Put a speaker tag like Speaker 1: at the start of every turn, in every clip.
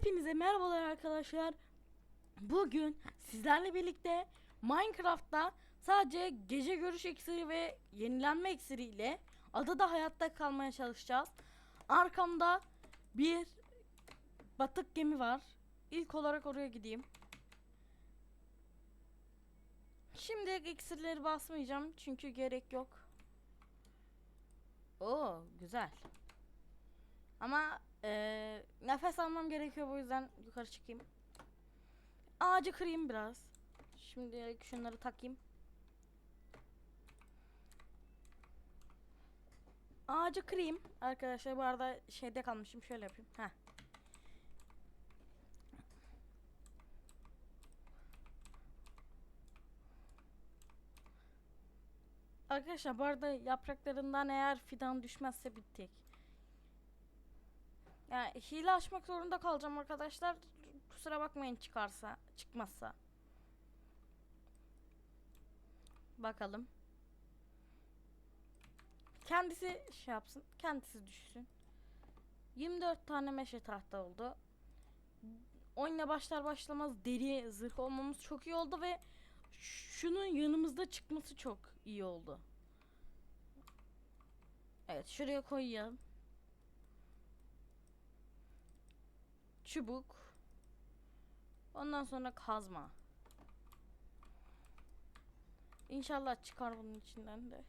Speaker 1: Hepinize merhabalar arkadaşlar. Bugün sizlerle birlikte Minecraft'ta sadece gece görüş iksiri ve yenilenme iksiri ile adada hayatta kalmaya çalışacağız. Arkamda bir batık gemi var. İlk olarak oraya gideyim. Şimdi iksirleri basmayacağım çünkü gerek yok. Oo güzel. Ama eee, nefes almam gerekiyor bu yüzden yukarı çıkayım. Ağacı kırayım biraz. Şimdi şunları takayım. Ağacı kırayım. Arkadaşlar bu arada şeyde kalmışım. Şöyle yapayım. Heh. Arkadaşlar bu arada yapraklarından eğer fidan düşmezse bittik. Yani hile açmak zorunda kalacağım arkadaşlar. Kusura bakmayın çıkarsa, çıkmazsa. Bakalım. Kendisi şey yapsın, kendisi düşsün. 24 tane meşe tahta oldu. Oyuna başlar başlamaz deri zırh olmamız çok iyi oldu ve şunun yanımızda çıkması çok iyi oldu. Evet şuraya koyayım. Çubuk. Ondan sonra kazma. İnşallah çıkar bunun içinden de.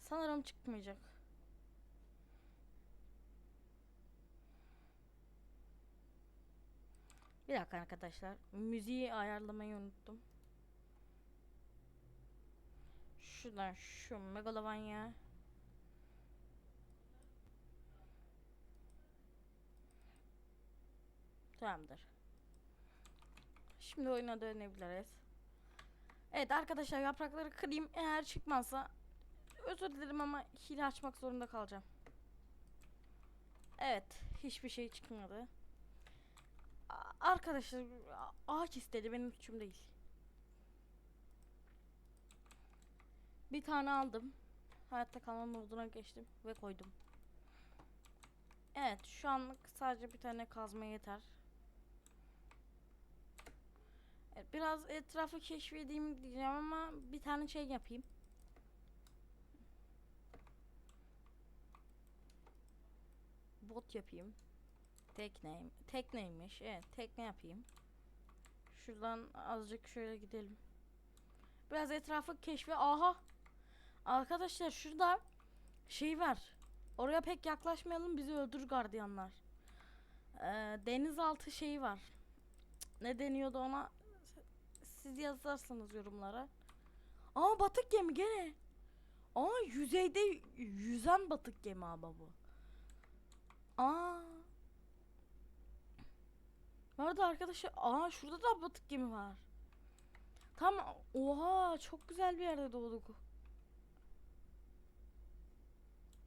Speaker 1: Sanırım çıkmayacak. Bir dakika arkadaşlar. Müziği ayarlamayı unuttum. Şuradan şu megalovanya. Tamamdır. Şimdi oyuna dönebiliriz. Evet arkadaşlar yaprakları kırayım. Eğer çıkmazsa özür dilerim ama hile açmak zorunda kalacağım. Evet. Hiçbir şey çıkmadı. Arkadaşlar ağaç istedi. Benim suçum değil. Bir tane aldım. Hayatta kalma moduna geçtim ve koydum. Evet şu anlık sadece bir tane kazma yeter. Evet, biraz etrafı keşfedeyim diyeceğim ama bir tane şey yapayım. Bot yapayım. Tekne, tekneymiş. Evet, tekne yapayım. Şuradan azıcık şöyle gidelim. Biraz etrafı keşfe. Aha. Arkadaşlar şurada şey var. Oraya pek yaklaşmayalım bizi öldürür gardiyanlar. Ee, denizaltı şeyi var. Ne deniyordu ona? Siz yazarsınız yorumlara. Aa batık gemi gene. Aa yüzeyde yüzen batık gemi abi bu. Aa. Vardı arkadaşlar. Aa şurada da batık gemi var. Tam oha çok güzel bir yerde doğduk.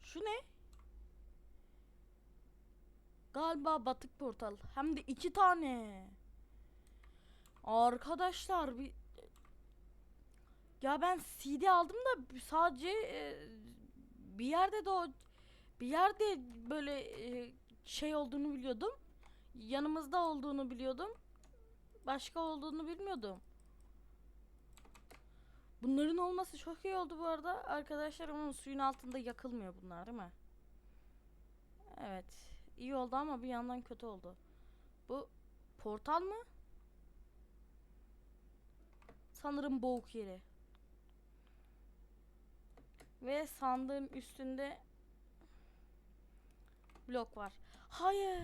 Speaker 1: Şu ne? Galiba batık portal. Hem de iki tane. Arkadaşlar bir ya ben CD aldım da sadece e, bir yerde de o bir yerde böyle e, şey olduğunu biliyordum. Yanımızda olduğunu biliyordum. Başka olduğunu bilmiyordum. Bunların olması çok iyi oldu bu arada. Arkadaşlar onun suyun altında yakılmıyor bunlar değil mi? Evet. iyi oldu ama bir yandan kötü oldu. Bu portal mı? Sanırım boğuk yeri. Ve sandığın üstünde blok var. Hayır.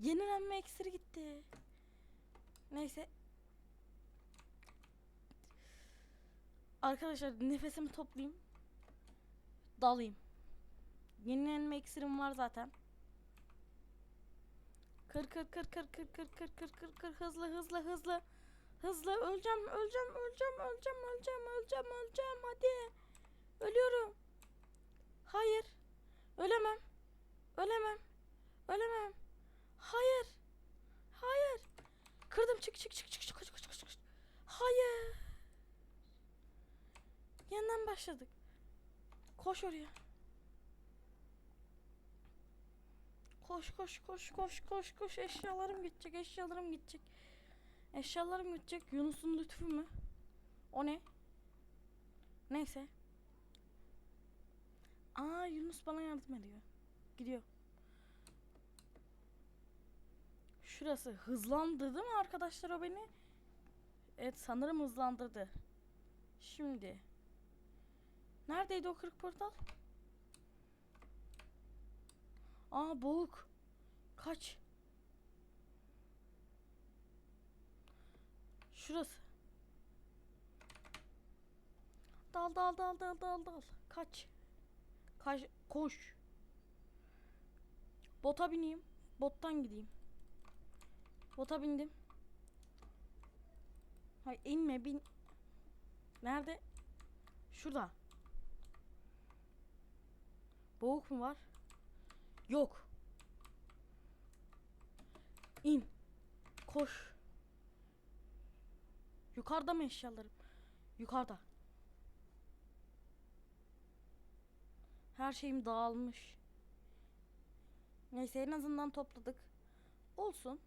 Speaker 1: Yenilenme iksiri gitti. Neyse. Arkadaşlar nefesimi toplayayım. Dalayım. Yenilenme iksirim var zaten. Kır kır kır kır kır kır kır kır kır kır hızlı hızlı hızlı. Hızlı öleceğim öleceğim öleceğim öleceğim öleceğim öleceğim öleceğim hadi. Ölüyorum. Hayır. Ölemem. Ölemem. Ölemem. Hayır. Hayır. Kırdım çık çık çık çık çık çık çık çık. Hayır. Yandan başladık. Koş oraya. Koş koş koş koş koş koş eşyalarım gidecek eşyalarım gidecek. Eşyalarım gidecek. Yunus'un lütfu mü? O ne? Neyse. Aa Yunus bana yardım ediyor. Gidiyor. Şurası hızlandırdı mı arkadaşlar o beni? Evet sanırım hızlandırdı. Şimdi. Neredeydi o kırık portal? Aa boğuk. Kaç. Şurası. Dal dal dal dal dal dal. Kaç. Kaç. Koş. Bota bineyim. Bottan gideyim. Bota bindim. Hayır inme bin. Nerede? Şurada. Boğuk mu var? Yok. İn. Koş. Yukarıda mı eşyalarım? Yukarıda. Her şeyim dağılmış. Neyse en azından topladık. Olsun.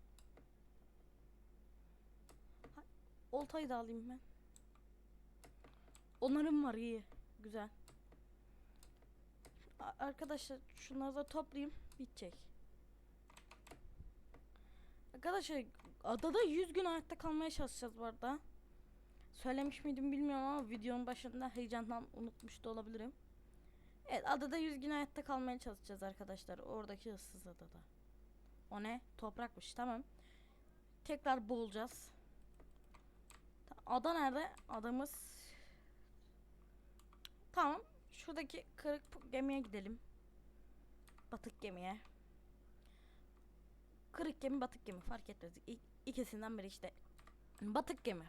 Speaker 1: Oltayı da alayım ben. Onarım var iyi. Güzel. Arkadaşlar şunları da toplayayım. Bitecek. Arkadaşlar adada 100 gün hayatta kalmaya çalışacağız bu arada. Söylemiş miydim bilmiyorum ama videonun başında heyecandan unutmuş da olabilirim. Evet adada 100 gün hayatta kalmaya çalışacağız arkadaşlar. Oradaki ıssız adada. O ne? Toprakmış tamam. Tekrar boğulacağız. Ada nerede? Adamız. Tamam. Şuradaki kırık gemiye gidelim. Batık gemiye. Kırık gemi batık gemi fark etmez. İ- ikisinden biri işte. Batık gemi.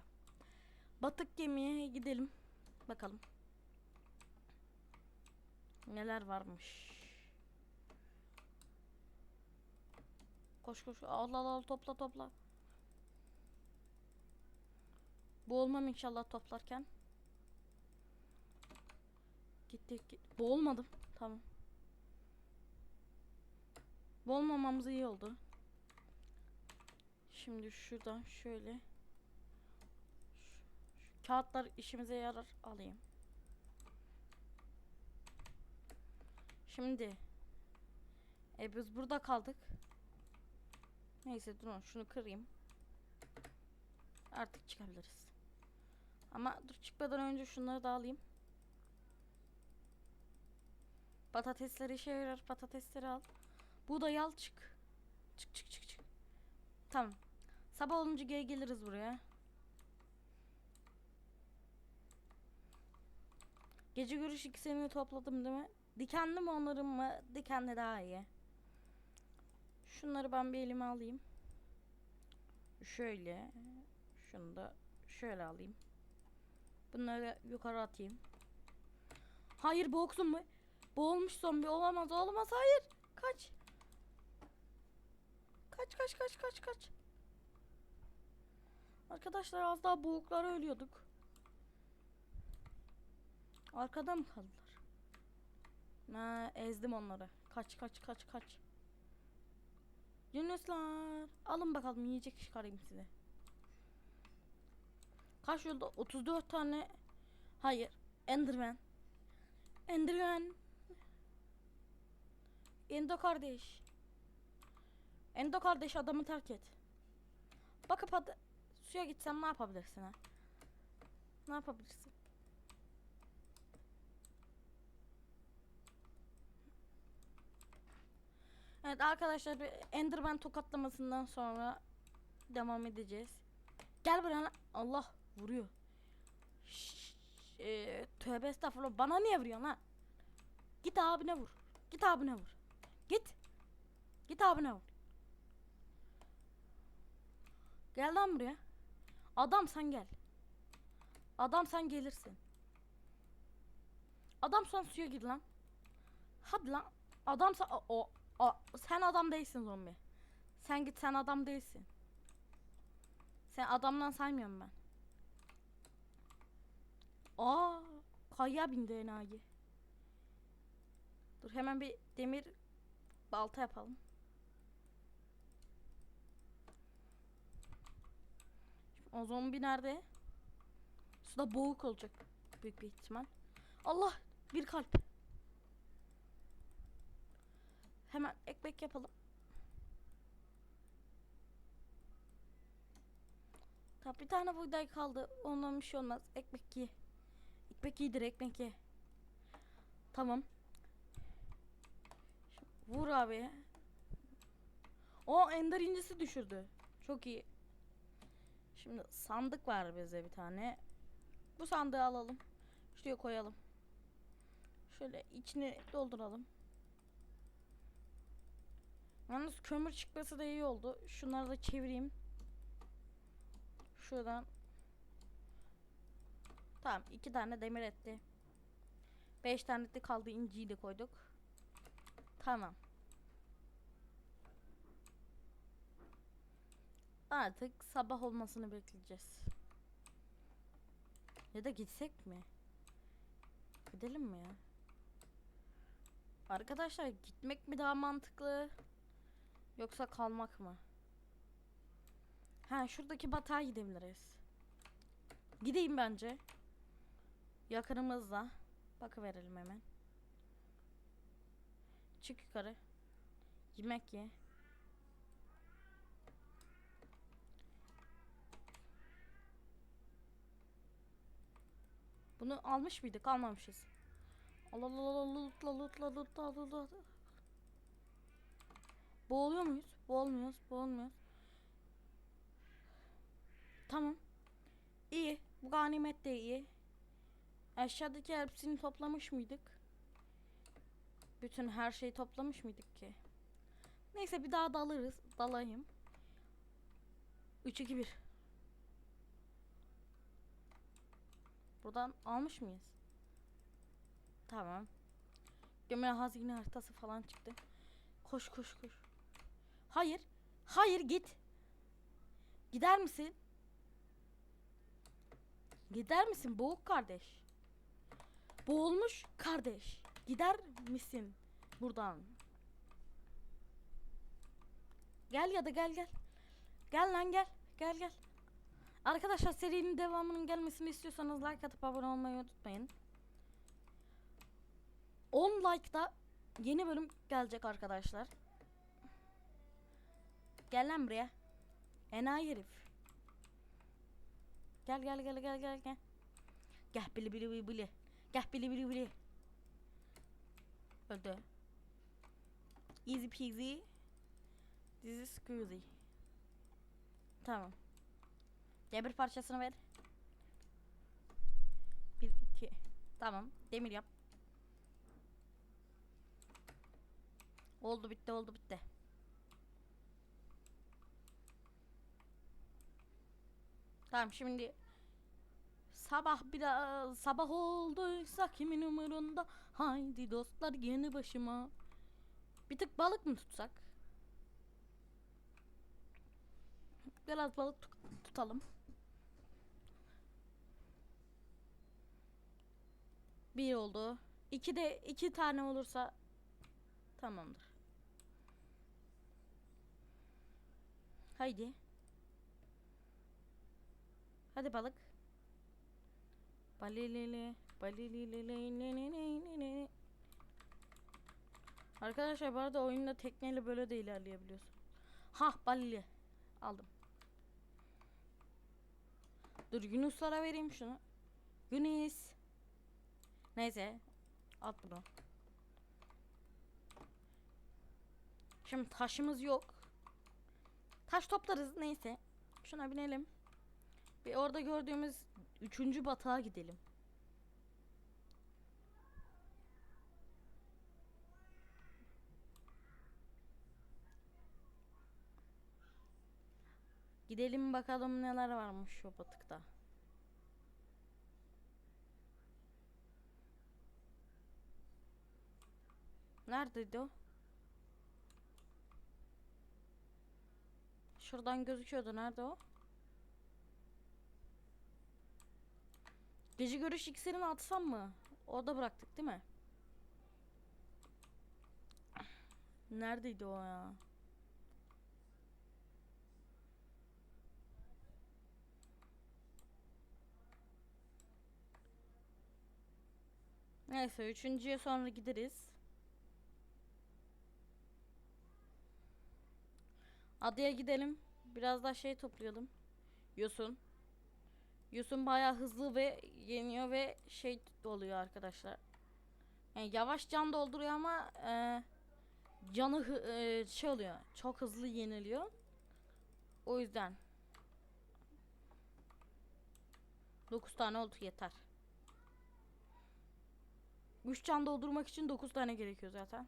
Speaker 1: Batık gemiye gidelim. Bakalım. Neler varmış. Koş koş. Al al al topla topla. Boğulmam inşallah toplarken. Gitti git. Boğulmadım. Tamam. Boğulmamamız iyi oldu. Şimdi şuradan şöyle. Kağıtlar işimize yarar alayım. Şimdi e biz burada kaldık. Neyse durun şunu kırayım. Artık çıkabiliriz. Ama dur çıkmadan önce şunları da alayım. Patatesleri işe yarar. Patatesleri al. Buğday al çık. Çık çık çık çık. Tamam. Sabah olunca geri geliriz buraya. Gece görüş ikisini topladım değil mi? Dikenli mi onarım mı? Dikenli daha iyi. Şunları ben bir elime alayım. Şöyle. Şunu da şöyle alayım. Bunları yukarı atayım. Hayır boğuksun mu? Boğulmuş zombi olamaz olamaz hayır. Kaç. Kaç kaç kaç kaç kaç. Arkadaşlar az daha boğuklara ölüyorduk. Arkada mı kaldılar? Ha, ezdim onları. Kaç kaç kaç kaç. Yunuslar. Alın bakalım yiyecek çıkarayım size. Kaç yolda? 34 tane. Hayır. Enderman. Enderman. Endo kardeş. Endo kardeş adamı terk et. Bakıp hadi suya gitsen ne yapabilirsin ha? Ne yapabilirsin? Evet arkadaşlar bir Enderman tokatlamasından sonra devam edeceğiz. Gel buraya. Allah vuruyor. Şşş, eee, tövbe estağfurullah. Bana niye vuruyorsun lan? Git abine vur. Git abine vur. Git. Git abine vur. Gel lan buraya. Adam sen gel. Adam sen gelirsin. Adam sen suya gir lan. Hadi lan. Adam sen o, Aa, sen adam değilsin zombi. Sen git sen adam değilsin. Sen adamdan saymıyorum ben. Aa, kaya bindi enayi. Dur hemen bir demir balta yapalım. O zombi nerede? Suda boğuk olacak büyük bir ihtimal. Allah bir kalp. Hemen ekmek yapalım. Tamam bir tane buğday kaldı. Ondan bir şey olmaz. Ekmek ye. Ekmek iyidir ekmek ye. Tamam. Şimdi vur abi. O ender incisi düşürdü. Çok iyi. Şimdi sandık var bize bir tane. Bu sandığı alalım. Şuraya koyalım. Şöyle içini dolduralım. Yalnız kömür çıkması da iyi oldu. Şunları da çevireyim. Şuradan. Tamam iki tane demir etti. Beş tane de kaldı inciyi de koyduk. Tamam. Artık sabah olmasını bekleyeceğiz. Ya da gitsek mi? Gidelim mi ya? Arkadaşlar gitmek mi daha mantıklı? Yoksa kalmak mı? Ha şuradaki batağa gidebiliriz. Gideyim bence. Yakınımızda. Bakıverelim hemen. Çık yukarı. Yemek ye. Bunu almış mıydık? Almamışız. Allah Allah Allah lootla lootla lootla lootla. Boğuluyor muyuz? Boğulmuyoruz. Boğulmuyoruz. Tamam. İyi. Bu ganimet de iyi. Aşağıdaki hepsini toplamış mıydık? Bütün her şeyi toplamış mıydık ki? Neyse bir daha dalarız. Dalayım. 3 2 1. Buradan almış mıyız? Tamam. Gömle hazine haritası falan çıktı. Koş koş koş. Hayır. Hayır git. Gider misin? Gider misin boğuk kardeş? Boğulmuş kardeş. Gider misin buradan? Gel ya da gel gel. Gel lan gel. Gel gel. Arkadaşlar serinin devamının gelmesini istiyorsanız like atıp abone olmayı unutmayın. 10 like'da yeni bölüm gelecek arkadaşlar. Gel lan buraya. Enayi herif. Gel gel gel gel gel gel. Gel bili bili bili bili. Gel bili bili bili. Öldü. Easy peasy. This is scusi. Tamam. Demir parçasını ver. Bir iki. Tamam. Demir yap. Oldu bitti oldu bitti. Tamam şimdi sabah biraz sabah olduysa kimin umurunda? Haydi dostlar yeni başıma. Bir tık balık mı tutsak? Biraz balık tut- tutalım. Bir oldu. İki de iki tane olursa tamamdır. Haydi Hadi balık. Balilili, balilili, Arkadaşlar bu arada oyunda tekneyle böyle de ilerleyebiliyorsun. Ha balili. Aldım. Dur Yunuslara vereyim şunu. Yunus. Neyse. At bunu. Şimdi taşımız yok. Taş toplarız neyse. Şuna binelim. Bir orada gördüğümüz üçüncü batağa gidelim. Gidelim bakalım neler varmış şu batıkta. Neredeydi o? Şuradan gözüküyordu. Nerede o? Gece görüş iksirini atsam mı? Orada bıraktık değil mi? Neredeydi o ya? Neyse üçüncüye sonra gideriz. Adaya gidelim. Biraz daha şey toplayalım. Yosun. Yosun bayağı hızlı ve yeniyor ve şey oluyor arkadaşlar. Yani yavaş can dolduruyor ama e, canı e, şey oluyor. Çok hızlı yeniliyor. O yüzden 9 tane oldu yeter. 3 can doldurmak için 9 tane gerekiyor zaten.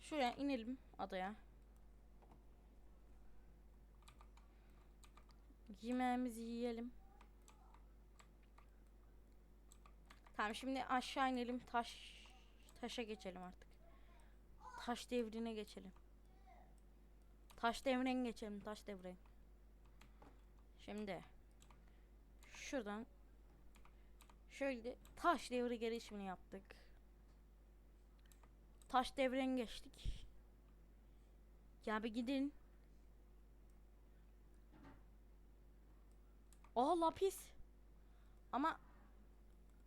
Speaker 1: Şuraya inelim adaya. Yemeğimizi yiyelim. Tamam şimdi aşağı inelim. Taş taşa geçelim artık. Taş devrine geçelim. Taş devrine geçelim. Taş devrine. Şimdi şuradan şöyle taş devri gelişimini yaptık. Taş devren geçtik. Ya bir gidin. Aa lapis. Ama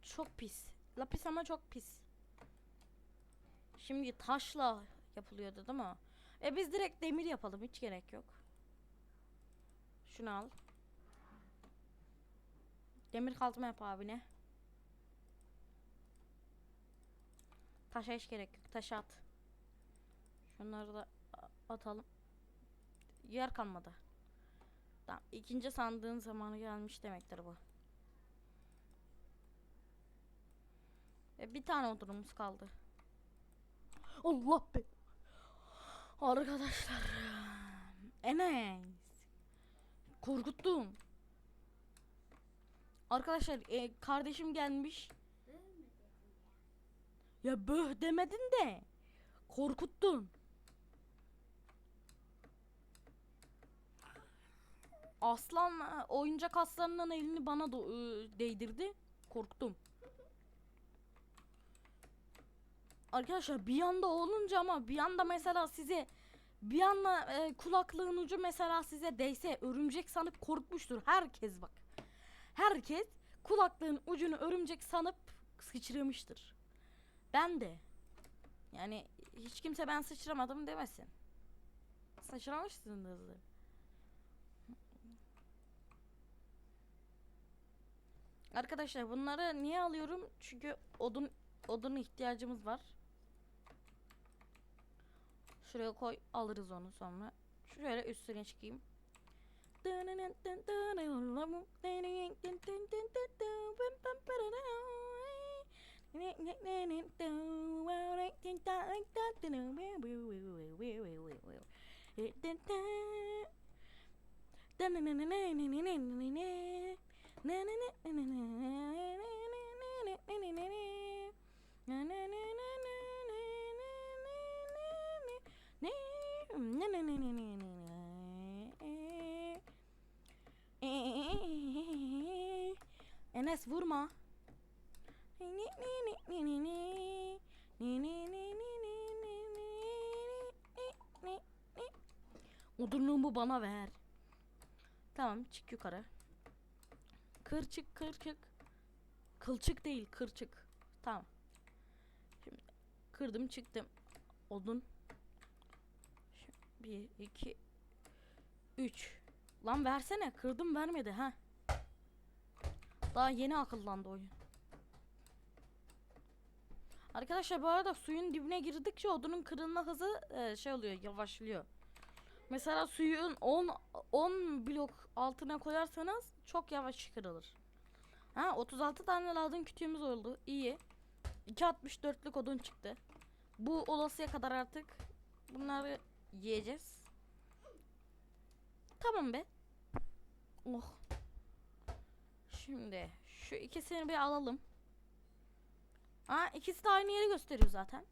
Speaker 1: çok pis. Lapis ama çok pis. Şimdi taşla yapılıyordu değil mi? E biz direkt demir yapalım. Hiç gerek yok. Şunu al. Demir kazma yap abine. Taşa hiç gerek yok. Taşa at. Şunları da atalım. Yer kalmadı. Tamam. ikinci sandığın zamanı gelmiş demektir bu. E, bir tane odunumuz kaldı. Allah be. Arkadaşlar. Enes. Korkuttun. Arkadaşlar e, kardeşim gelmiş. Ya böh demedin de. Korkuttun. Aslan oyuncak aslanının elini bana do- e, değdirdi. Korktum. Arkadaşlar bir yanda olunca ama bir yanda mesela size bir anda e, kulaklığın ucu mesela size değse örümcek sanıp korkmuştur. Herkes bak. Herkes kulaklığın ucunu örümcek sanıp sıçramıştır. Ben de. Yani hiç kimse ben sıçramadım demesin. Sıçramışsınızdır. Arkadaşlar bunları niye alıyorum? Çünkü odun odun ihtiyacımız var. Şuraya koy alırız onu sonra. Şöyle üstüne çıkayım. Enes vurma. Odunluğumu bana ver. Tamam çık yukarı. Kır çık kır çık. Kılçık değil kırçık. Tamam. Şimdi kırdım çıktım. Odun. Şimdi bir iki üç. Lan versene kırdım vermedi ha. Daha yeni akıllandı oyun. Arkadaşlar bu arada suyun dibine girdikçe odunun kırılma hızı e, şey oluyor yavaşlıyor. Mesela suyun 10 10 blok altına koyarsanız çok yavaş kırılır. Ha 36 tane ladın kütüğümüz oldu. İyi. 2.64'lük odun çıktı. Bu olasıya kadar artık bunları yiyeceğiz. Tamam be. Oh. Şimdi şu ikisini bir alalım. Aa ikisi de aynı yeri gösteriyor zaten.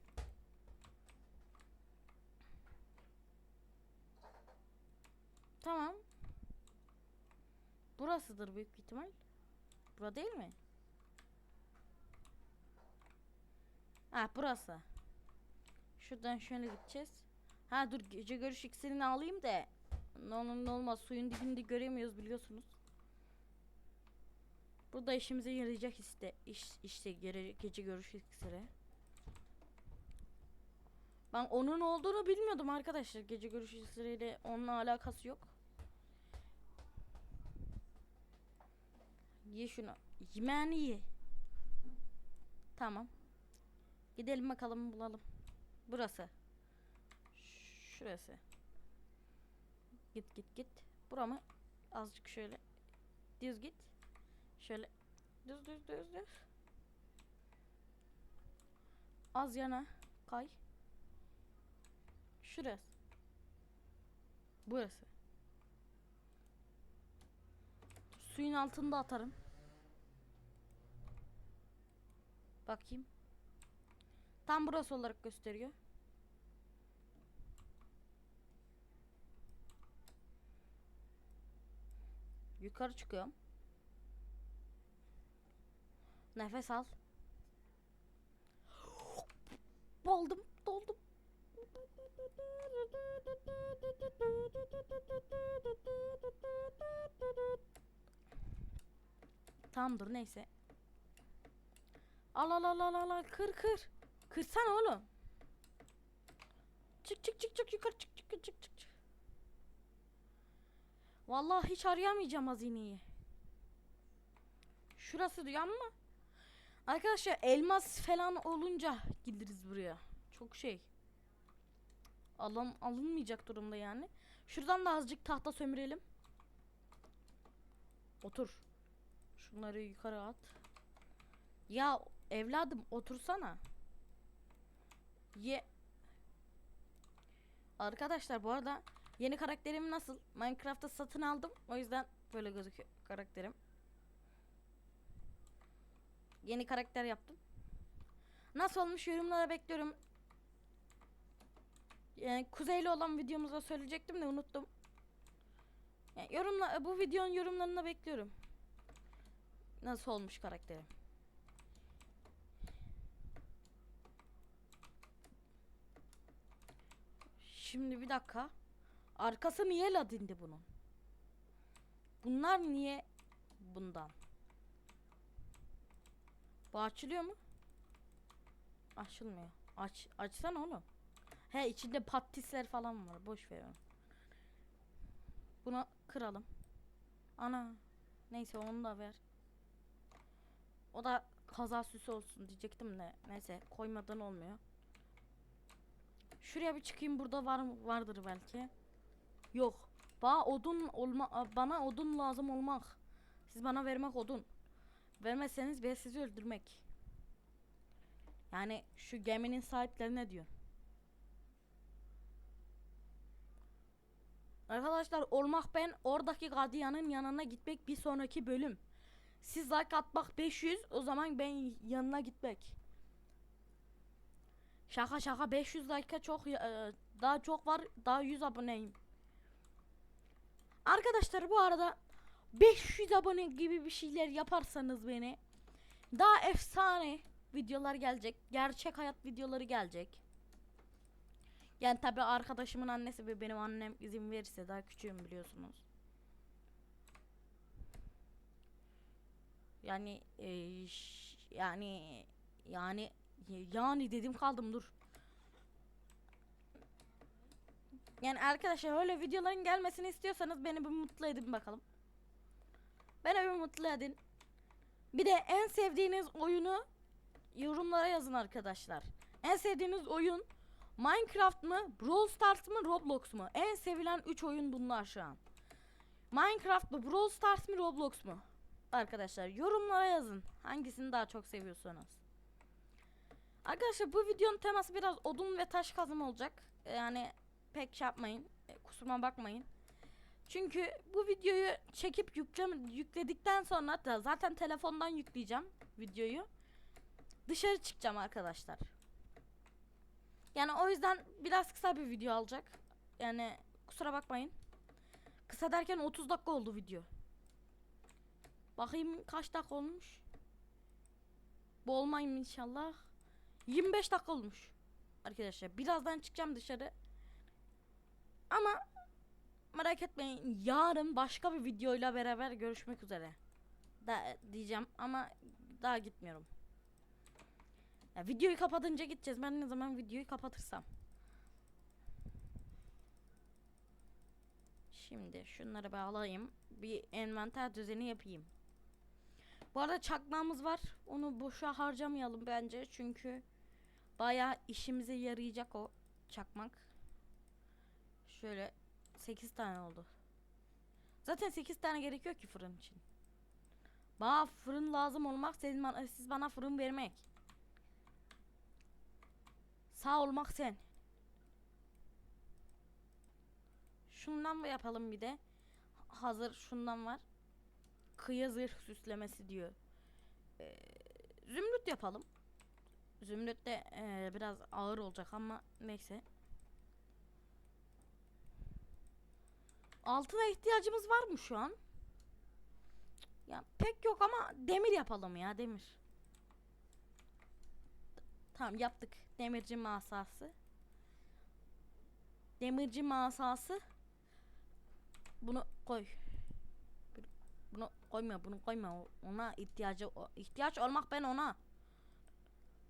Speaker 1: Tamam. Burasıdır büyük ihtimal. Bura değil mi? Ha burası. Şuradan şöyle gideceğiz. Ha dur gece görüş iksirini alayım da. Ne olur ne olmaz suyun dibinde göremiyoruz biliyorsunuz. Burada işimize yarayacak işte iş işte gece görüş iksiri. Ben onun olduğunu bilmiyordum arkadaşlar. Gece görüş iksiriyle onunla alakası yok. Ye şunu. Yemeğini ye. Tamam. Gidelim bakalım bulalım. Burası. Şurası. Git git git. Bura mı? Azıcık şöyle. Düz git. Şöyle. Düz düz düz düz. Az yana kay. Şurası. Burası. Suyun altında atarım. Bakayım. Tam burası olarak gösteriyor. Yukarı çıkıyorum. Nefes al. Doldum, doldum. Tamamdır neyse. Al al al al al kır kır. Kırsana oğlum. Çık çık çık çık yukarı çık çık çık çık çık. Vallahi hiç arayamayacağım hazineyi. Şurası diyor ama arkadaşlar elmas falan olunca gideriz buraya. Çok şey. Alın, alınmayacak durumda yani. Şuradan da azıcık tahta sömürelim. Otur. Şunları yukarı at. Ya evladım otursana. Ye. Arkadaşlar bu arada yeni karakterim nasıl? Minecraft'ta satın aldım. O yüzden böyle gözüküyor karakterim. Yeni karakter yaptım. Nasıl olmuş yorumlara bekliyorum. Yani kuzeyli olan videomuzda söyleyecektim de unuttum. Yani yorumla bu videonun yorumlarını bekliyorum. Nasıl olmuş karakterim? Şimdi bir dakika. Arkası niye ladindi bunun? Bunlar niye bundan? Bu açılıyor mu? Açılmıyor. Aç açsana onu. He içinde patisler falan var. Boş ver onu. Bunu kıralım. Ana. Neyse onu da ver. O da kaza süsü olsun diyecektim de. Neyse koymadan olmuyor. Şuraya bir çıkayım burada var vardır belki. Yok. Bana odun olma bana odun lazım olmak. Siz bana vermek odun. Vermezseniz ben sizi öldürmek. Yani şu geminin sahipleri ne diyor? Arkadaşlar olmak ben oradaki gardiyanın yanına gitmek bir sonraki bölüm. Siz like atmak 500 o zaman ben yanına gitmek. Şaka şaka 500 like'a çok e, daha çok var daha 100 aboneyim. Arkadaşlar bu arada 500 abone gibi bir şeyler yaparsanız beni daha efsane videolar gelecek. Gerçek hayat videoları gelecek. Yani tabi arkadaşımın annesi ve benim annem izin verirse daha küçüğüm biliyorsunuz. Yani e, yani yani yani dedim kaldım dur. Yani arkadaşlar öyle videoların gelmesini istiyorsanız beni bir mutlu edin bakalım. Beni bir mutlu edin. Bir de en sevdiğiniz oyunu yorumlara yazın arkadaşlar. En sevdiğiniz oyun Minecraft mı, Brawl Stars mı, Roblox mu? En sevilen 3 oyun bunlar şu an. Minecraft mı, Brawl Stars mı, Roblox mu? Arkadaşlar yorumlara yazın. Hangisini daha çok seviyorsanız. Arkadaşlar bu videonun teması biraz odun ve taş kazma olacak. Yani pek şey yapmayın. e, Kusuruma bakmayın. Çünkü bu videoyu çekip yükledikten sonra da zaten telefondan yükleyeceğim videoyu. Dışarı çıkacağım arkadaşlar. Yani o yüzden biraz kısa bir video alacak. Yani kusura bakmayın. Kısa derken 30 dakika oldu video. Bakayım kaç dakika olmuş. Bu olmayayım inşallah. 25 dakika olmuş. Arkadaşlar birazdan çıkacağım dışarı. Ama merak etmeyin yarın başka bir videoyla beraber görüşmek üzere. da diyeceğim ama daha gitmiyorum. Ya videoyu kapatınca gideceğiz. Ben ne zaman videoyu kapatırsam. Şimdi şunları bir alayım. Bir envanter düzeni yapayım. Bu arada çakmağımız var. Onu boşa harcamayalım bence. Çünkü bayağı işimize yarayacak o çakmak. Şöyle 8 tane oldu. Zaten 8 tane gerekiyor ki fırın için. Bana fırın lazım olmak, siz bana, siz bana fırın vermek. Sağ olmak sen. Şundan mı yapalım bir de? Hazır şundan var. Kıyı zırh süslemesi diyor. Ee, zümrüt yapalım. Zümrüt de ee, biraz ağır olacak ama neyse. Altına ihtiyacımız var mı şu an? Ya pek yok ama demir yapalım ya demir. Tamam yaptık. Demirci masası. Demirci masası. Bunu koy. Bunu koyma, bunu koyma. Ona ihtiyacı ihtiyaç olmak ben ona.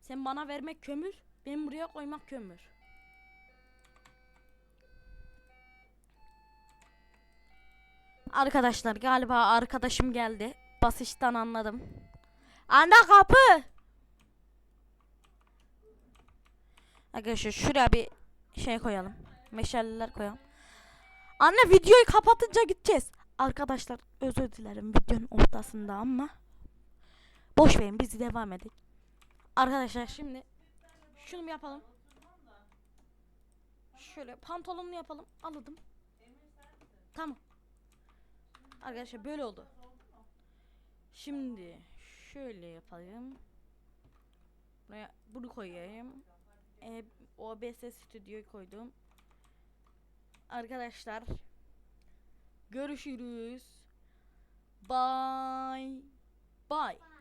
Speaker 1: Sen bana vermek kömür, ben buraya koymak kömür. Arkadaşlar galiba arkadaşım geldi. Basıştan anladım. Anne kapı. Arkadaşlar şuraya bir şey koyalım. Meşaleler koyalım. Anne videoyu kapatınca gideceğiz. Arkadaşlar özür dilerim videonun ortasında ama boş verin biz devam edelim. Arkadaşlar şimdi şunu yapalım. Şöyle pantolonunu yapalım. Aladım. Tamam. Arkadaşlar böyle oldu. Şimdi şöyle yapalım. Buraya bunu koyayım. Ee, OBS stüdyoyu koydum. Arkadaşlar görüşürüz. Bye. Bye.